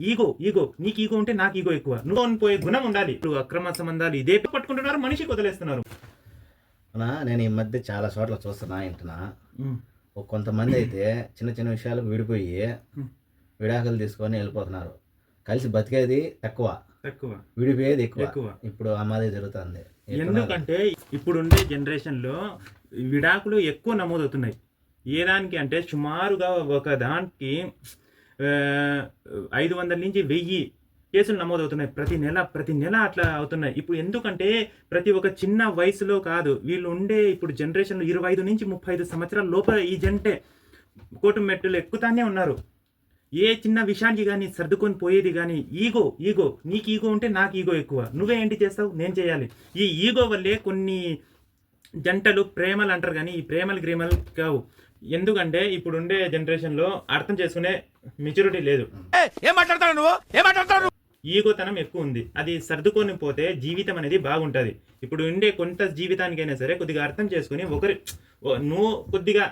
Ego ego నీకు ego ఉంటే నాకు ఈగో ఎక్కువ. నువ్వు పోయే గుణం ఉండాలి. ఇప్పుడు అక్రమ సంబంధాలు ఇదే పట్టుకుంటున్నారు మనిషికి వదిలేస్తున్నారు. నేను ఈ మధ్య చాలా చోట్ల చూస్తున్నా వింటున్నా ఒక కొంతమంది అయితే చిన్న చిన్న విషయాలకు విడిపోయి విడాకులు తీసుకొని వెళ్ళిపోతున్నారు. కలిసి బతికేది తక్కువ. తక్కువ. విడిపోయేది ఎక్కువ. ఎక్కువ. ఇప్పుడు ఆ మాదిరి జరుగుతుంది. ఎందుకంటే ఇప్పుడుండే జనరేషన్లో విడాకులు ఎక్కువ నమోదవుతున్నాయి. ఏ దానికి అంటే సుమారుగా ఒక దానికి ఐదు వందల నుంచి వెయ్యి కేసులు నమోదవుతున్నాయి. ప్రతి నెల ప్రతి నెల అట్లా అవుతున్నాయి. ఇప్పుడు ఎందుకంటే ప్రతి ఒక్క చిన్న వయసులో కాదు వీళ్ళు ఉండే ఇప్పుడు జనరేషన్లో ఇరవై ఐదు నుంచి ముప్పై ఐదు సంవత్సరాల లోపల ఈ జంటే కోటు మెట్టులు ఎక్కుతానే ఉన్నారు. ఏ చిన్న విషయానికి కానీ సర్దుకొని పోయేది కానీ ఈగో ఈగో నీకు ఈగో ఉంటే నాకు ఈగో ఎక్కువ. నువ్వే ఏంటి చేస్తావు? నేను చేయాలి. ఈ ఈగో వల్లే కొన్ని జంటలు ప్రేమలు అంటారు కానీ ఈ ప్రేమలు గ్రేమలు కావు. ఎందుకంటే ఇప్పుడు ఉండే జనరేషన్లో అర్థం చేసుకునే మెచ్యూరిటీ లేదు. ఏం మాట్లాడతాడు నువ్వు? ఏం మాట్లాడతాడు ఈగోతనం ఎక్కువ ఉంది. అది సర్దుకొని పోతే జీవితం అనేది బాగుంటుంది. ఇప్పుడు ఉండే కొంత జీవితానికైనా సరే కొద్దిగా అర్థం చేసుకుని ఒకరి నువ్వు కొద్దిగా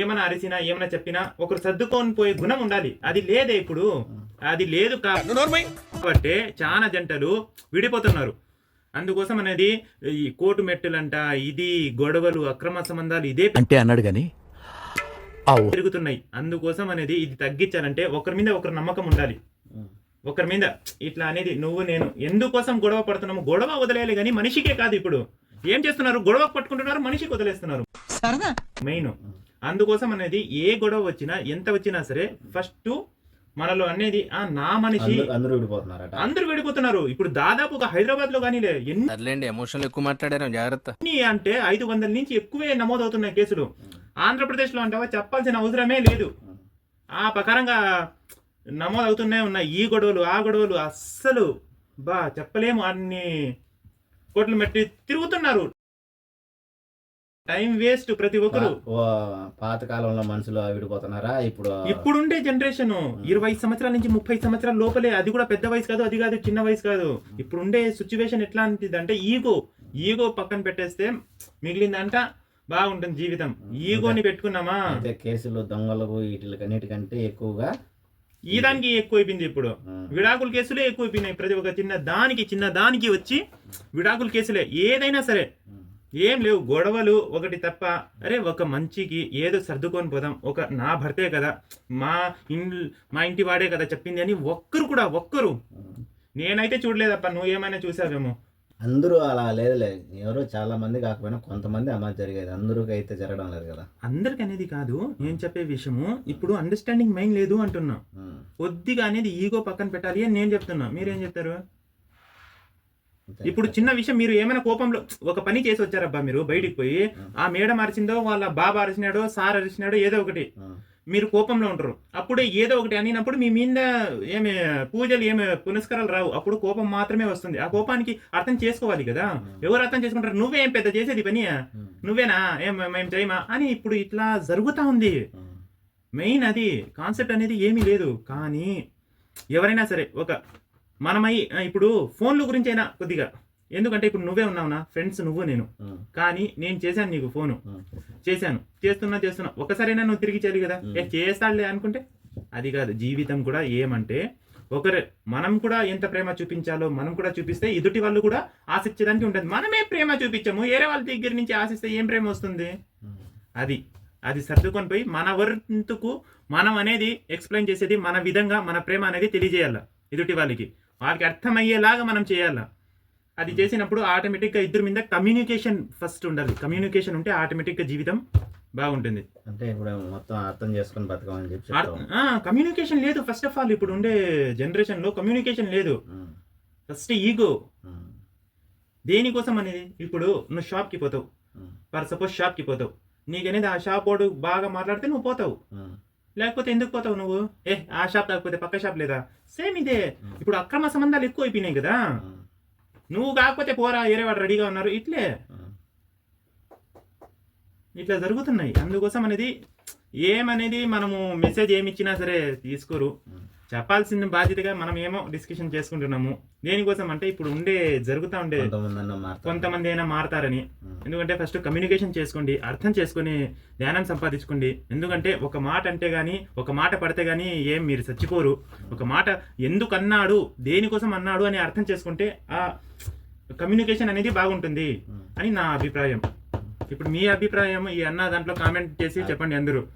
ఏమైనా అరిసినా ఏమైనా చెప్పినా ఒకరు సర్దుకొని పోయే గుణం ఉండాలి. అది లేదే ఇప్పుడు. అది లేదు కాబట్టి చాలా జంటలు విడిపోతున్నారు. అందుకోసం అనేది ఈ కోర్టు మెట్టులంట ఇది గొడవలు అక్రమ సంబంధాలు ఇదే అంటే అన్నాడు గాని పెరుగుతున్నాయి. అందుకోసం అనేది ఇది తగ్గించాలంటే ఒకరి మీద ఒకరు నమ్మకం ఉండాలి. ఒకరి మీద ఇట్లా అనేది నువ్వు నేను ఎందుకోసం గొడవ పడుతున్నాము? గొడవ వదిలేయాలి కానీ మనిషికే కాదు ఇప్పుడు. ఏం చేస్తున్నారు? గొడవ పట్టుకుంటున్నారు మనిషికి వదిలేస్తున్నారు. మెయిన్. అందుకోసం అనేది ఏ గొడవ వచ్చినా ఎంత వచ్చినా సరే ఫస్ట్ మనలో అనేది ఆ నా మనిషి అందరూ విడిపోతున్నారట. అందరూ విడిపోతున్నారు. ఇప్పుడు దాదాపు ఒక హైదరాబాద్లో కానీ ఎన్ని ఎమోషనల్ ఎక్కువ మాట్లాడారు జాగ్రత్త. అంటే ఐదు వందల నుంచి ఎక్కువే నమోదవుతున్నాయి కేసులు. ఆంధ్రప్రదేశ్లో అంటావా? చెప్పాల్సిన అవసరమే లేదు. ఆ ప్రకారంగా నమోదవుతూనే ఉన్నాయి ఈ గొడవలు ఆ గొడవలు అస్సలు బా చెప్పలేము. అన్ని కోట్లు మెట్టి తిరుగుతున్నారు. టైం వేస్ట్ ప్రతి ఒక్కరు. ఓ పాత కాలంలో మనుషులు విడిపోతున్నారా? ఇప్పుడు ఇప్పుడుండే జనరేషన్ ఇరవై సంవత్సరాల నుంచి ముప్పై సంవత్సరాల లోపలే అది కూడా పెద్ద వయసు కాదు అది కాదు చిన్న వయసు కాదు. ఇప్పుడుండే సిచ్యువేషన్ ఎట్లా అంటిది అంటే ఈగో. ఈగో పక్కన పెట్టేస్తే మిగిలిందంట బాగుంటుంది జీవితం. ఈగోని పెట్టుకున్నామా? అయితే కేసులు దొంగలకు వీటికన్నిటికంటే ఎక్కువగా ఈ దానికి ఎక్కువైపోయింది ఇప్పుడు. విడాకుల కేసులే ఎక్కువైపోయినాయి. ప్రతి ఒక్క చిన్న దానికి చిన్న దానికి వచ్చి విడాకుల కేసులే. ఏదైనా సరే. ఏం లేవు. గొడవలు ఒకటి తప్ప అరే ఒక మంచికి ఏదో సర్దుకొని పోదాం. ఒక నా భర్తే కదా మా ఇన్ మా ఇంటి వాడే కదా చెప్పింది అని ఒక్కరు కూడా ఒక్కరు. నేనైతే చూడలేదప్ప. నువ్వు ఏమైనా చూసావేమో. అందరూ అలా లేదులే. ఎవరో చాలా మంది కాకపోయినా కొంతమంది అమలు జరిగేది. అందరికి అయితే జరగడం లేదు కదా. అందరికి అనేది కాదు నేను చెప్పే విషయము. ఇప్పుడు అండర్స్టాండింగ్ మైండ్ లేదు అంటున్నా. కొద్దిగా అనేది ఈగో పక్కన పెట్టాలి అని నేను చెప్తున్నా. మీరేం చెప్తారు. ఇప్పుడు చిన్న విషయం మీరు ఏమైనా కోపంలో ఒక పని చేసి వచ్చారబ్బా మీరు బయటికి పోయి ఆ మేడం అరిచిందో వాళ్ళ బాబా అరిచినాడో సార్ అరిచినాడో ఏదో ఒకటి. మీరు కోపంలో ఉంటారు. అప్పుడే ఏదో ఒకటి అనినప్పుడు మీ మీద ఏమి పూజలు ఏమి పునస్కారాలు రావు. అప్పుడు కోపం మాత్రమే వస్తుంది. ఆ కోపానికి అర్థం చేసుకోవాలి కదా. ఎవరు అర్థం చేసుకుంటారు? నువ్వేం పెద్ద చేసేది పని? నువ్వేనా? ఏం మేము చేయమా? అని ఇప్పుడు ఇట్లా జరుగుతా ఉంది. మెయిన్ అది కాన్సెప్ట్ అనేది ఏమీ లేదు. కానీ ఎవరైనా సరే ఒక మనమై ఇప్పుడు ఫోన్ల గురించి అయినా కొద్దిగా ఎందుకంటే ఇప్పుడు నువ్వే ఉన్నావు నా ఫ్రెండ్స్ నువ్వు నేను. కానీ నేను చేశాను నీకు ఫోను. చేశాను. చేస్తున్నా చేస్తున్నా. ఒకసారైనా నువ్వు తిరిగి చేయాలి కదా? ఏ చేస్తాడులే అనుకుంటే? అది కాదు. జీవితం కూడా ఏమంటే ఒకరు మనం కూడా ఎంత ప్రేమ చూపించాలో మనం కూడా చూపిస్తే ఎదుటి వాళ్ళు కూడా ఆశించడానికి ఉంటుంది మనమే ప్రేమ చూపించాము. వేరే వాళ్ళ దగ్గర నుంచి ఆశిస్తే ఏం ప్రేమ వస్తుంది. అది. అది సర్దుకొని పోయి మన వంతుకు మనం అనేది ఎక్స్ప్లెయిన్ చేసేది మన విధంగా మన ప్రేమ అనేది తెలియజేయాల ఎదుటి వాళ్ళకి. వాళ్ళకి అర్థమయ్యేలాగా మనం చేయాల. అది చేసినప్పుడు ఆటోమేటిక్గా ఇద్దరి మీద కమ్యూనికేషన్ ఫస్ట్ ఉండాలి. కమ్యూనికేషన్ ఉంటే ఆటోమేటిక్గా జీవితం బాగుంటుంది. అంటే ఇప్పుడు మొత్తం అర్థం చేసుకొని బతకమని చెప్పి కమ్యూనికేషన్ లేదు. ఫస్ట్ ఆఫ్ ఆల్ ఇప్పుడు ఉండే జనరేషన్లో కమ్యూనికేషన్ లేదు. ఫస్ట్ ఈగో దేనికోసం అనేది? ఇప్పుడు నువ్వు షాప్కి పోతావు. ఫర్ సపోజ్ షాప్కి పోతావు. నీకనేది ఆ షాప్ వాడు బాగా మాట్లాడితే నువ్వు పోతావు. లేకపోతే ఎందుకు పోతావు నువ్వు? ఏ ఆ షాప్ కాకపోతే పక్క షాప్ లేదా? సేమ్ ఇదే. ఇప్పుడు అక్రమ సంబంధాలు ఎక్కువ అయిపోయినాయి కదా నువ్వు కాకపోతే పోరా వేరే రెడీగా ఉన్నారు. ఇట్లే. ఇట్లా జరుగుతున్నాయి. అందుకోసం అనేది ఏమనేది మనము మెసేజ్ ఏమి ఇచ్చినా సరే తీసుకోరు. చెప్పాల్సిన బాధ్యతగా మనం ఏమో డిస్కషన్ చేసుకుంటున్నాము. దేనికోసం అంటే ఇప్పుడు ఉండే జరుగుతూ ఉండే కొంతమంది అయినా మారతారని. ఎందుకంటే ఫస్ట్ కమ్యూనికేషన్ చేసుకోండి అర్థం చేసుకొని ధ్యానం సంపాదించుకోండి. ఎందుకంటే ఒక మాట అంటే గానీ ఒక మాట పడితే గానీ ఏం మీరు చచ్చిపోరు. ఒక మాట ఎందుకు అన్నాడు దేనికోసం అన్నాడు అని అర్థం చేసుకుంటే ఆ కమ్యూనికేషన్ అనేది బాగుంటుంది అని నా అభిప్రాయం. ఇప్పుడు మీ అభిప్రాయం ఈ అన్న దాంట్లో కామెంట్ చేసి చెప్పండి అందరూ.